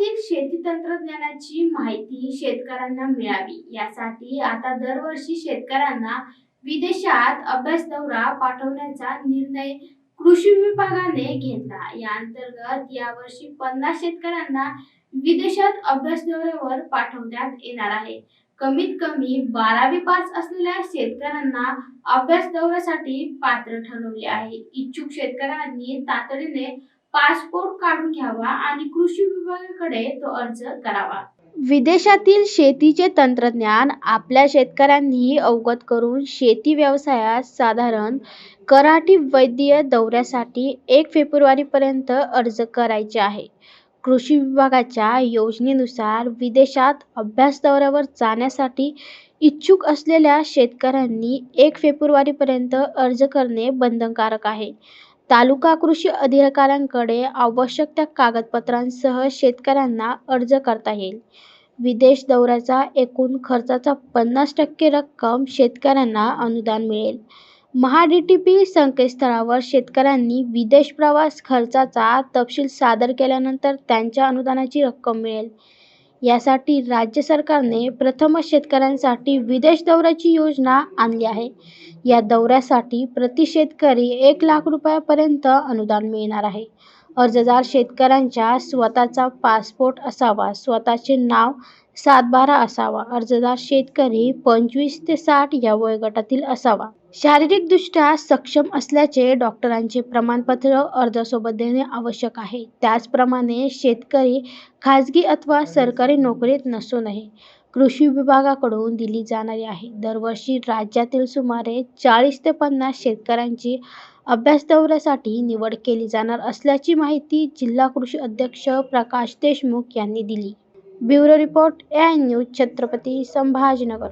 विदेशातील शेती तंत्रज्ञानाची माहिती शेतकऱ्यांना मिळावी. यासाठी आता दरवर्षी शेतकऱ्यांना विदेशात अभ्यास दौरा पाठवण्याचा निर्णय कृषी विभागाने घेतला. या अंतर्गत यावर्षी पन्नास शेतकऱ्यांना विदेशात अभ्यास दौऱ्यावर पाठवण्यात येणार आहे. कमीत कमी बारावी पास असलेल्या शेतकऱ्यांना अभ्यास दौऱ्यासाठी पात्र ठरवले आहे. इच्छुक शेतकऱ्यांनी तातडीने पासपोर्ट काढून घ्यावा आणि कृषी विभागाकडे तो अर्ज करावा. विदेशातील शेतीचे तंत्रज्ञान आपल्या शेतकऱ्यांनी अवगत करून शेती व्यवसायात साधारण कराठी वैद्य दौऱ्यासाठी एक फेब्रुवारीपर्यंत अर्ज करायचे आहे. कृषी विभागाच्या योजनेनुसार विदेशात अभ्यास दौऱ्यावर जाण्यासाठी इच्छुक असलेल्या शेतकऱ्यांनी एक फेब्रुवारीपर्यंत अर्ज करणे बंधनकारक आहे. तालुका कृषी अधिकाऱ्यांकडे आवश्यक त्या कागदपत्रांसह शेतकऱ्यांना अर्ज करता येईल. विदेश दौऱ्याचा एकूण खर्चाचा पन्नास टक्के रक्कम शेतकऱ्यांना अनुदान मिळेल. महा डी टी पी संकेतस्थळावर शेतकऱ्यांनी विदेश प्रवास खर्चाचा तपशील सादर केल्यानंतर त्यांच्या अनुदानाची रक्कम मिळेल. यासाठी राज्य सरकारने प्रथमच शेतकऱ्यांसाठी विदेश दौऱ्याची योजना आणली आहे. या दौऱ्यासाठी प्रति शेतकरी एक लाख रुपयापर्यंत अनुदान मिळणार आहे. अर्जदार शेतकऱ्यांच्या स्वतःचा पासपोर्ट असावा स्वतःचे नाव सातबारा असावा अर्जदार शेतकरी पंचवीस ते साठ या वयोगटातील असावा. शारीरिकदृष्ट्या सक्षम असल्याचे डॉक्टरांचे प्रमाणपत्र अर्जासोबत देणे आवश्यक आहे. त्याचप्रमाणे शेतकरी खाजगी अथवा सरकारी नोकरीत नसू नये कृषी विभागाकडून दिली जाणारी आहे. दरवर्षी राज्यातील सुमारे चाळीस ते पन्नास शेतकऱ्यांची अभ्यास दौऱ्यासाठी निवड केली जाणार असल्याची माहिती जिल्हा कृषी अध्यक्ष प्रकाश देशमुख यांनी दिली. Bureau report A news Chhatrapati Sambhajinagar.